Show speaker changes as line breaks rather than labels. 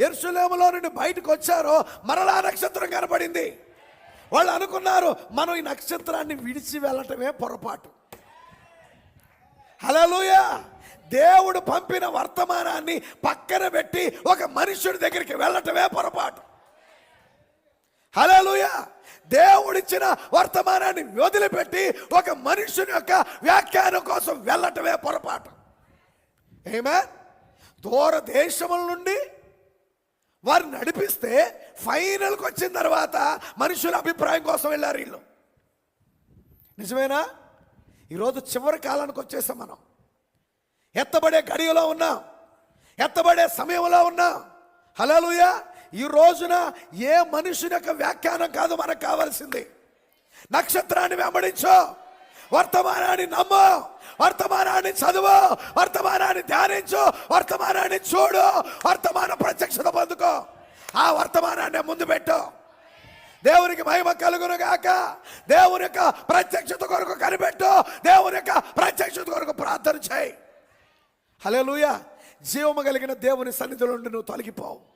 ఎరుసలేములో నుండి బయటకు వచ్చారో మరలా నక్షత్రం కనబడింది వాళ్ళు అనుకున్నారు మనం ఈ నక్షత్రాన్ని విడిచి వెళ్ళటమే పొరపాటు. హలోయా దేవుడు పంపిన వర్తమానాన్ని పక్కన పెట్టి ఒక మనుషుడి దగ్గరికి వెళ్ళటమే పొరపాటు. హలోయా దేవుడిచ్చిన వర్తమానాన్ని వదిలిపెట్టి ఒక మనుషుని యొక్క వ్యాఖ్యానం కోసం వెళ్ళటమే పొరపాటు. ఏమే దూర దేశముల నుండి వారు నడిపిస్తే ఫైనల్కి వచ్చిన తర్వాత మనుషుల అభిప్రాయం కోసం వెళ్ళారు వీళ్ళు. నిజమేనా? ఈరోజు చివరి కాలానికి వచ్చేసాం మనం. ఎత్తబడే గడియలో ఉన్నాం. ఎత్తబడే సమయంలో ఉన్నాం. హలోయ ఈ రోజున ఏ మనుషుని యొక్క వ్యాఖ్యానం కాదు మనకు కావాల్సింది. నక్షత్రాన్ని వెంబడించో. వర్తమానాన్ని నమ్మో. వర్తమానాన్ని చదువు. వర్తమానాన్ని ధ్యానించు. వర్తమానాన్ని చూడు. వర్తమాన ప్రత్యక్షత ఆ వర్తమానాన్ని ముందు పెట్టు. దేవునికి మహిమ కలుగును గాక. దేవుని యొక్క ప్రత్యక్షత కొరకు కనిపెట్టు. దేవుని యొక్క ప్రత్యక్షత కొరకు ప్రార్థన చేయి. లూయ జీవము కలిగిన దేవుని సన్నిధిలో నుండి నువ్వు తొలగిపోవు.